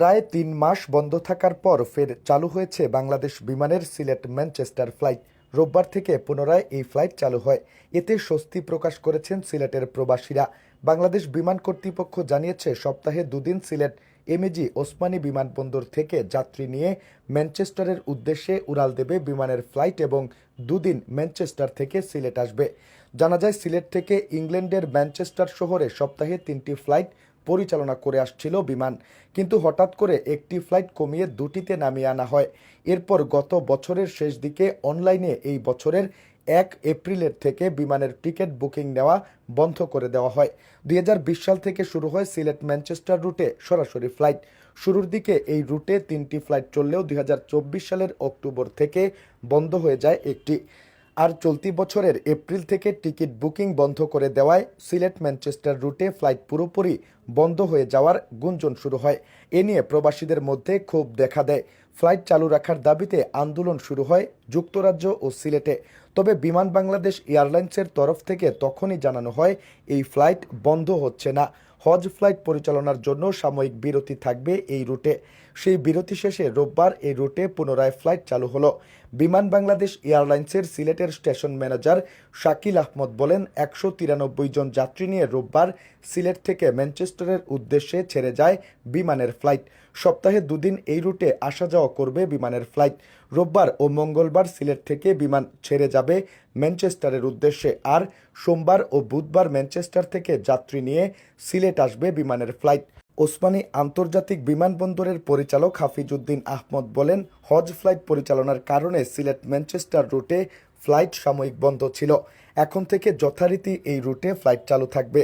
প্রায় তিন মাস বন্ধ থাকার পর ফের চালু হয়েছে বাংলাদেশ বিমানের সিলেট ম্যানচেস্টার ফ্লাইট। রোববার থেকে পুনরায় এই ফ্লাইট চালু হয়। এতে স্বস্তি প্রকাশ করেছেন সিলেটের প্রবাসীরা। বাংলাদেশ বিমান কর্তৃপক্ষ জানিয়েছে, সপ্তাহে দুদিন সিলেট এমএজি ওসমানী বিমানবন্দর থেকে যাত্রী নিয়ে ম্যানচেস্টারের উদ্দেশ্যে উড়াল দেবে বিমানের ফ্লাইট এবং দুদিন ম্যানচেস্টার থেকে সিলেট আসবে। জানা যায়, সিলেট থেকে ইংল্যান্ডের ম্যানচেস্টার শহরে সপ্তাহে তিনটি ফ্লাইট পরিচালনা করে আসছিল বিমান। কিন্তু হঠাৎ করে একটি ফ্লাইট কমিয়ে দুটিতে নামিয়ে আনা হয়। এরপর গত বছরের শেষ দিকে অনলাইনে এই বছরের এক এপ্রিলের থেকে বিমানের টিকিট বুকিং নেওয়া বন্ধ করে দেওয়া হয়। দুই হাজার বিশ সাল থেকে শুরু হয় সিলেট ম্যানচেস্টার রুটে সরাসরি ফ্লাইট। শুরুর দিকে এই রুটে তিনটি ফ্লাইট চললেও দুই হাজার চব্বিশ সালের অক্টোবর থেকে বন্ধ হয়ে যায় একটি। আর চলতি বছরের এপ্রিল থেকে টিকিট বুকিং বন্ধ করে দেওয়ায় সিলেট ম্যানচেস্টার রুটে ফ্লাইট পুরোপুরি বন্ধ হয়ে যাওয়ার গুঞ্জন শুরু হয়। এ নিয়ে প্রবাসীদের মধ্যে ক্ষোভ দেখা দেয়। ফ্লাইট চালু রাখার দাবিতে আন্দোলন শুরু হয় যুক্তরাজ্য ও সিলেটে। তবে বিমান বাংলাদেশ এয়ারলাইন্সের তরফ থেকে তখনই জানানো হয়, এই ফ্লাইট বন্ধ হচ্ছে না। হজ ফ্লাইট পরিচালনার জন্য সাময়িক বিরতি থাকবে এই রুটে। সেই বিরতি শেষে রোববার এই রুটে পুনরায় ফ্লাইট চালু হলো। বিমান বাংলাদেশ এয়ারলাইন্সের সিলেটের স্টেশন ম্যানেজার শাকিল আহমদ বলেন, একশো তিরানব্বই জন যাত্রী নিয়ে রোববার সিলেট থেকে ম্যানচেস্টারের উদ্দেশ্যে ছেড়ে যায় বিমানের ফ্লাইট। সপ্তাহে দুদিন এই রুটে আসা যাওয়া করবে বিমানের ফ্লাইট। রোববার ও মঙ্গলবার সিলেট থেকে বিমান ছেড়ে যাবে ম্যানচেস্টারের উদ্দেশ্যে। আর সোমবার ও বুধবার ম্যানচেস্টার থেকে যাত্রী নিয়ে সিলেট আসবে বিমানের ফ্লাইট। ওসমানী আন্তর্জাতিক বিমানবন্দরের পরিচালক হাফিজউদ্দিন আহমদ বলেন, হজ ফ্লাইট পরিচালনার কারণে সিলেট ম্যানচেস্টার রুটে ফ্লাইট সাময়িক বন্ধ ছিল। এখন থেকে যথারীতি এই রুটে ফ্লাইট চালু থাকবে।